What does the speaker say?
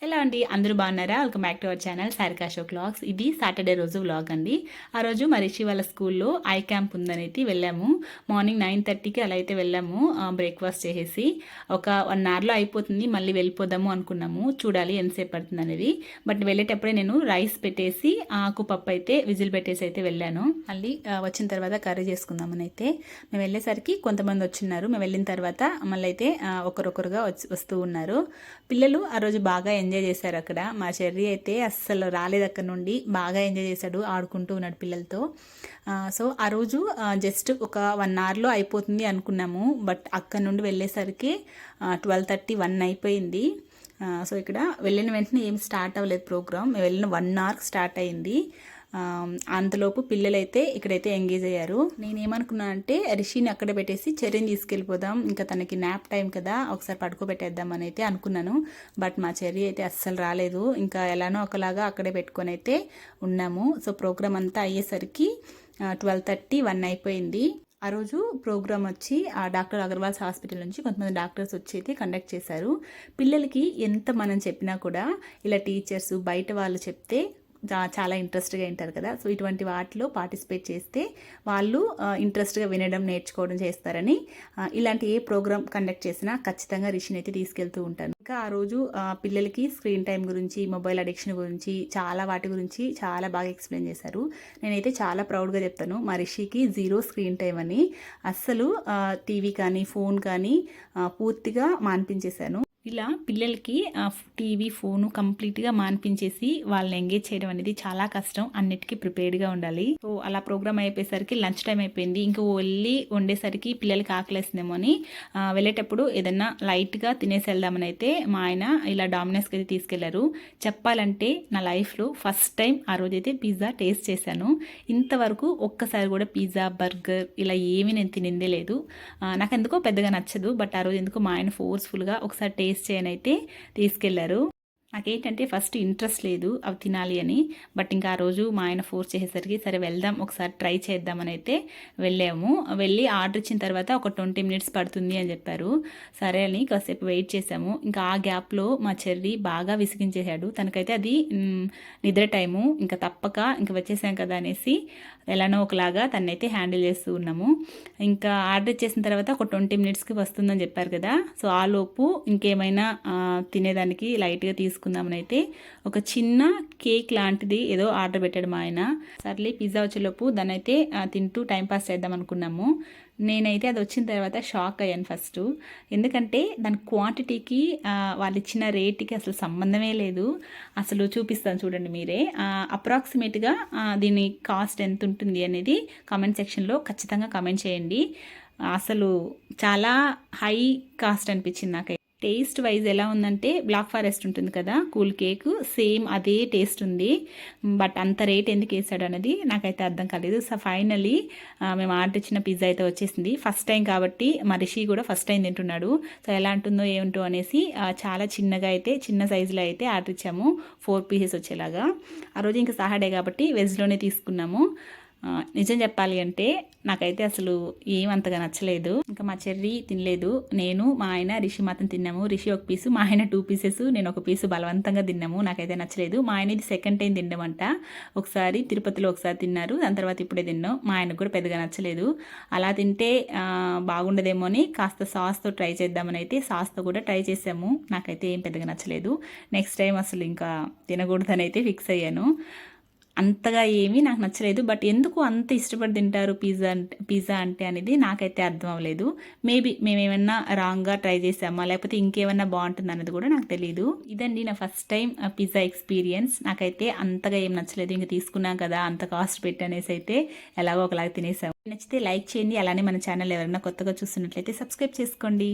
Hello అండి అందరూ బాగున్నారా? Welcome back to our channel Sarika show క్లాగ్స్. ఇది సాటర్డే రోజు వ్లాగ్ అండి. ఆ రోజు మా రిషి వాళ్ళ స్కూల్లో ఐ క్యాంప్ ఉందనైతే వెళ్ళాము. మార్నింగ్ నైన్ థర్టీకి అలా అయితే వెళ్ళాము బ్రేక్ఫాస్ట్ చేసేసి. ఒక వన్ అవర్లో అయిపోతుంది మళ్ళీ వెళ్ళిపోదాము అనుకున్నాము. చూడాలి ఎంతసేపు పడుతుంది అనేది. బట్ వెళ్ళేటప్పుడే నేను రైస్ పెట్టేసి ఆకు పప్పు అయితే విజిల్ పెట్టేసి అయితే వెళ్ళాను. మళ్ళీ వచ్చిన తర్వాత కర్రీ చేసుకుందామని అయితే మేము వెళ్ళేసరికి కొంతమంది వచ్చిన్నారు. మేము వెళ్ళిన తర్వాత మళ్ళీ అయితే ఒకరొకరుగా వచ్చి వస్తూ ఉన్నారు. పిల్లలు ఆ రోజు బాగా ఎంజాయ్ చేశారు అక్కడ. మా చెర్రీ అయితే అస్సలు రాలేదు అక్కడ నుండి. బాగా ఎంజాయ్ చేశాడు ఆడుకుంటూ ఉన్నాడు పిల్లలతో. సో ఆ రోజు జస్ట్ ఒక వన్ అవర్లో అయిపోతుంది అనుకున్నాము. బట్ అక్కడ నుండి వెళ్ళేసరికి ట్వెల్వ్ థర్టీ వన్ అయిపోయింది. సో ఇక్కడ వెళ్ళిన వెంటనే ఏం స్టార్ట్ అవ్వలేదు ప్రోగ్రామ్. వెళ్ళిన వన్ అవర్ స్టార్ట్ అయింది. అంతలోపు పిల్లలైతే ఇక్కడైతే ఎంగేజ్ అయ్యారు. నేను అంటే రిషిని అక్కడ పెట్టేసి చర్యని తీసుకెళ్ళిపోదాం ఇంకా తనకి నాప్ టైం కదా ఒకసారి పడుకోబెట్టేద్దాం అని అయితే అనుకున్నాను. బట్ మా చెర్రీ అయితే అస్సలు రాలేదు. ఇంకా ఎలానో ఒకలాగా అక్కడే పెట్టుకొని అయితే ఉన్నాము. సో ప్రోగ్రామ్ అంతా అయ్యేసరికి ట్వెల్వ్ థర్టీ వన్ అయిపోయింది. ఆ రోజు ప్రోగ్రామ్ వచ్చి ఆ డాక్టర్ అగర్వాల్స్ హాస్పిటల్ నుంచి కొంతమంది డాక్టర్స్ వచ్చి అయితే కండక్ట్ చేశారు. పిల్లలకి ఎంత మనం చెప్పినా కూడా ఇలా టీచర్స్ బయట వాళ్ళు చెప్తే చాలా ఇంట్రెస్ట్గా వింటారు కదా. సో ఇటువంటి వాటిలో పార్టిసిపేట్ చేస్తే వాళ్ళు ఇంట్రెస్ట్గా వినడం నేర్చుకోవడం చేస్తారని ఇలాంటి ఏ ప్రోగ్రామ్ కండక్ట్ చేసినా ఖచ్చితంగా రిషిని అయితే తీసుకెళ్తూ ఉంటాను ఇంకా ఆ రోజు పిల్లలకి స్క్రీన్ టైం గురించి మొబైల్ అడిక్షన్ గురించి చాలా వాటి గురించి చాలా బాగా ఎక్స్ప్లెయిన్ చేశారు. నేనైతే చాలా ప్రౌడ్గా చెప్తాను. మా రిషికి జీరో స్క్రీన్ టైం అని అస్సలు టీవీ కానీ ఫోన్ కానీ పూర్తిగా మాన్పించేశాను. ఇలా పిల్లలకి టీవీ ఫోను కంప్లీట్గా మాన్పించేసి వాళ్ళని ఎంగేజ్ చేయడం అనేది చాలా కష్టం. అన్నిటికీ ప్రిపేర్డ్గా ఉండాలి. సో అలా ప్రోగ్రామ్ అయిపోయేసరికి లంచ్ టైం అయిపోయింది. ఇంకా వెళ్ళి వండేసరికి పిల్లలకి ఆకలేస్తుందేమో అని వెళ్ళేటప్పుడు ఏదన్నా లైట్గా తినేసి వెళ్దామని అయితే మా ఆయన ఇలా డామినోస్కి అయితే తీసుకెళ్ళారు. చెప్పాలంటే నా లైఫ్లో ఫస్ట్ టైం ఆ రోజైతే పిజ్జా టేస్ట్ చేశాను. ఇంతవరకు ఒక్కసారి కూడా పిజ్జా బర్గర్ ఇలా ఏమీ నేను తినిందే లేదు. నాకు ఎందుకో పెద్దగా నచ్చదు. బట్ ఆ రోజు ఎందుకో మా ఆయన ఫోర్స్ఫుల్గా ఒకసారి టేస్ట్ చేయని అయితే తీసుకెళ్ళారు. నాకేంటంటే ఫస్ట్ ఇంట్రెస్ట్ లేదు అవి తినాలి అని. బట్ ఇంకా ఆ రోజు మా ఆయన ఫోర్స్ చేసేసరికి సరే వెళ్దాం ఒకసారి ట్రై చేద్దామని అయితే వెళ్ళాము. వెళ్ళి ఆర్డర్ ఇచ్చిన తర్వాత ఒక ట్వంటీ మినిట్స్ పడుతుంది అని చెప్పారు. సరే అని కాసేపు వెయిట్ చేసాము. ఇంకా ఆ గ్యాప్లో మా చెర్రీ బాగా విసిగించేశాడు. తనకైతే అది నిద్ర టైము. ఇంకా తప్పక ఇంకా వచ్చేసాం కదా అనేసి ఎలానో ఒకలాగా తనైతే హ్యాండిల్ చేస్తూ ఉన్నాము. ఇంకా ఆర్డర్ ఇచ్చేసిన తర్వాత ఒక ట్వంటీ మినిట్స్కి వస్తుందని చెప్పారు కదా. సో ఆ లోపు ఇంకేమైనా తినేదానికి లైట్గా తీసుకుందామని అయితే ఒక చిన్న కేక్ లాంటిది ఏదో ఆర్డర్ పెట్టాడు మా ఆయన. సర్లే పిజ్జా వచ్చేలోపు దాన్ని అయితే తింటూ టైంపాస్ చేద్దాం అనుకున్నాము. నేనైతే అది వచ్చిన తర్వాత షాక్ అయ్యాను ఫస్ట్. ఎందుకంటే దాని క్వాంటిటీకి వాళ్ళు ఇచ్చిన రేట్కి అసలు సంబంధమే లేదు. అసలు చూపిస్తాను చూడండి మీరే. అప్రాక్సిమేట్గా దీని కాస్ట్ ఎంత ఉంటుంది అనేది కామెంట్ సెక్షన్లో ఖచ్చితంగా కామెంట్ చేయండి. అసలు చాలా హై కాస్ట్ అనిపించింది నాకు టేస్ట్ వైజ్ ఎలా ఉందంటే బ్లాక్ ఫారెస్ట్ ఉంటుంది కదా కూల్ కేక్ సేమ్ అదే టేస్ట్ ఉంది. బట్ అంత రేట్ ఎందుకు వేసాడు అనేది నాకైతే అర్థం కాలేదు. సో ఫైనలీ మేము ఆర్డర్ ఇచ్చిన పిజ్జా అయితే వచ్చేసింది. ఫస్ట్ టైం కాబట్టి మా రిషి కూడా ఫస్ట్ టైం తింటున్నాడు. సో ఎలా ఉంటుందో ఏముంటో అనేసి చాలా చిన్నగా అయితే చిన్న సైజులో అయితే ఆర్డర్ ఇచ్చాము. ఫోర్ పీసెస్ వచ్చేలాగా. ఆ రోజు ఇంకా సాటర్డే కాబట్టి వెజ్లోనే తీసుకున్నాము. నిజం చెప్పాలి అంటే నాకైతే అసలు ఏమంతగా నచ్చలేదు. ఇంకా మా చెర్రీ తినలేదు. నేను మా ఆయన రిషి మాత్రం తిన్నాము. రిషి ఒక పీసు మా ఆయన టూ పీసెస్ నేను ఒక పీసు బలవంతంగా తిన్నాము. నాకైతే నచ్చలేదు. మా ఆయన ఇది సెకండ్ టైం తినమంట ఒకసారి తిరుపతిలో ఒకసారి తిన్నారు. దాని తర్వాత ఇప్పుడే తిన్నాం. మా ఆయనకు కూడా పెద్దగా నచ్చలేదు. అలా తింటే బాగుండదేమో అని కాస్త సాస్తో ట్రై చేద్దామని అయితే సాస్తో కూడా ట్రై చేసాము. నాకైతే ఏం పెద్దగా నచ్చలేదు. నెక్స్ట్ టైం అసలు ఇంకా తినకూడదని అయితే ఫిక్స్ అయ్యాను. అంతగా ఏమీ నాకు నచ్చలేదు. బట్ ఎందుకు అంత ఇష్టపడి తింటారు పిజ్జా అంటే పిజ్జా అంటే అనేది నాకైతే అర్థం అవ్వలేదు. మేబీ మేమేమన్నా రాంగ్గా ట్రై చేసామా? లేకపోతే ఇంకేమన్నా బాగుంటుంది అన్నది కూడా నాకు తెలియదు ఇదండి నా ఫస్ట్ టైం పిజ్జా ఎక్స్పీరియన్స్. నాకైతే అంతగా ఏం నచ్చలేదు. ఇంకా తీసుకున్నాం కదా అంత కాస్ట్ పెట్టి అనేసి అయితే ఎలాగో ఒకలాగా తినేసాము నచ్చితే లైక్ చేయండి. అలానే మన ఛానల్ ఎవరైనా కొత్తగా చూస్తున్నట్లయితే సబ్స్క్రైబ్ చేసుకోండి.